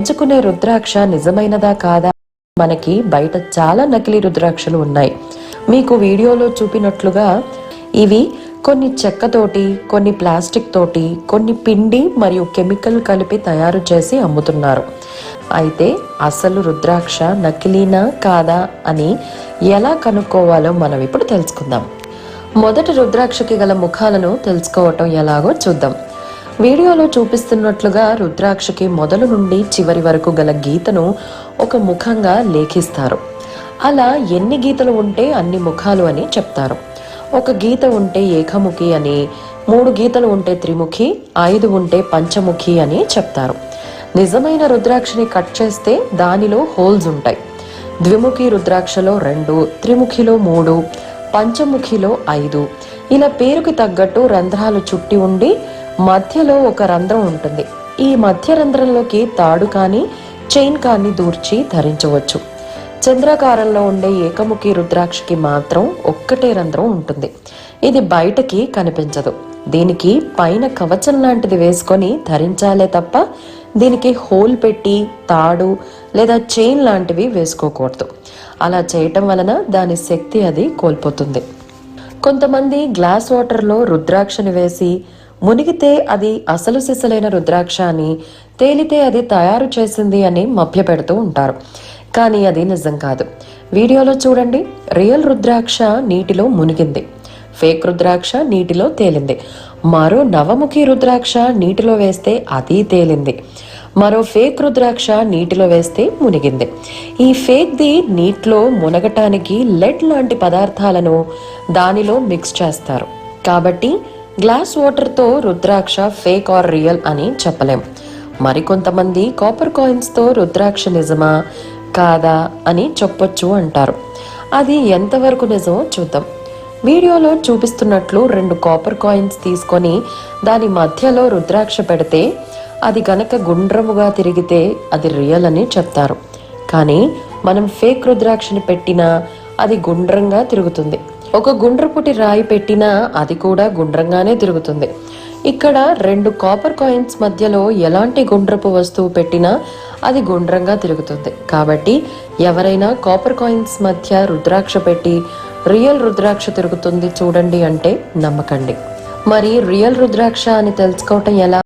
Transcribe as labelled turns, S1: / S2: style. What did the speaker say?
S1: ఎంచుకునే రుద్రాక్ష నిజమైనదా కాదా? మనకి బయట చాలా నకిలీ రుద్రాక్షలు ఉన్నాయి. మీకు వీడియోలో చూపినట్లుగా ఇవి కొన్ని చెక్కతోటి కొన్ని ప్లాస్టిక్ తోటి కొన్ని పిండి మరియు కెమికల్ కలిపి తయారు చేసి అమ్ముతున్నారు. అయితే అసలు రుద్రాక్ష నకిలీనా కాదా అని ఎలా కనుక్కోవాలో మనం ఇప్పుడు తెలుసుకుందాం. మొదటి రుద్రాక్షకి గల ముఖాలను తెలుసుకోవటం ఎలాగో చూద్దాం. వీడియోలో చూపిస్తున్నట్లుగా రుద్రాక్షకి మొదలు నుండి చివరి వరకు గల గీతను ఒక ముఖంగా లేఖిస్తారు. అలా ఎన్ని గీతలు ఉంటే అన్ని ముఖాలు అని చెప్తారు. ఒక గీత ఉంటే ఏకముఖి అని మూడు గీతలు ఉంటే త్రిముఖి ఐదు ఉంటే పంచముఖి అని చెప్తారు. నిజమైన రుద్రాక్షని కట్ చేస్తే దానిలో హోల్స్ ఉంటాయి. ద్విముఖి రుద్రాక్షలో రెండు త్రిముఖిలో మూడు పంచముఖిలో ఐదు. ఇలా పేరుకి తగ్గట్టు రంధ్రాలు చుట్టి ఉండి మధ్యలో ఒక రంధ్రం ఉంటుంది. ఈ మధ్య రంధ్రంలోకి తాడు కానీ చైన్ కానీ దూర్చి ధరించవచ్చు. చంద్రాకారంలో ఉండే ఏకముఖి రుద్రాక్షకి మాత్రం ఒక్కటే రంధ్రం ఉంటుంది. ఇది బయటకి కనిపించదు. దీనికి పైన కవచం లాంటిది వేసుకొని ధరించాలే తప్ప దీనికి హోల్ పెట్టి తాడు లేదా చైన్ లాంటివి వేసుకోకూడదు. అలా చేయటం వలన దాని శక్తి అది కోల్పోతుంది. కొంతమంది గ్లాస్ వాటర్లో రుద్రాక్షని వేసి మునిగితే అది అసలు సిసలైన రుద్రాక్ష అని తేలితే అది తయారు చేసింది అని మభ్యపెడుతూ ఉంటారు. కానీ అది నిజం కాదు. వీడియోలో చూడండి రియల్ రుద్రాక్ష నీటిలో మునిగింది. ఫేక్ రుద్రాక్ష నీటిలో తేలింది. మరో నవముఖి రుద్రాక్ష నీటిలో వేస్తే అది తేలింది. మరో ఫేక్ రుద్రాక్ష నీటిలో వేస్తే మునిగింది. ఈ ఫేక్ది నీటిలో మునగటానికి లెడ్ లాంటి పదార్థాలను దానిలో మిక్స్ చేస్తారు. కాబట్టి గ్లాస్ వాటర్తో రుద్రాక్ష ఫేక్ ఆర్ రియల్ అని చెప్పలేం. మరికొంతమంది కాపర్ కాయిన్స్తో రుద్రాక్ష నిజమా? కాదా? అని చెప్పొచ్చు అంటారు. అది ఎంతవరకు నిజమో చూద్దాం. వీడియోలో చూపిస్తున్నట్లు రెండు కాపర్ కాయిన్స్ తీసుకొని దాని మధ్యలో రుద్రాక్ష పెడితే అది గనక గుండ్రముగా తిరిగితే అది రియల్ అని చెప్తారు. కానీ మనం ఫేక్ రుద్రాక్షని పెట్టినా అది గుండ్రంగా తిరుగుతుంది. ఒక గుండ్రపుటి రాయి పెట్టినా అది కూడా గుండ్రంగానే తిరుగుతుంది. ఇక్కడ రెండు కాపర్ కాయిన్స్ మధ్యలో ఎలాంటి గుండ్రపు వస్తువు పెట్టినా అది గుండ్రంగా తిరుగుతుంది. కాబట్టి ఎవరైనా కాపర్ కాయిన్స్ మధ్య రుద్రాక్ష పెట్టి రియల్ రుద్రాక్ష తిరుగుతుంది చూడండి అంటే నమ్మకండి. మరి రియల్ రుద్రాక్ష అని తెలుసుకోవటం ఎలా?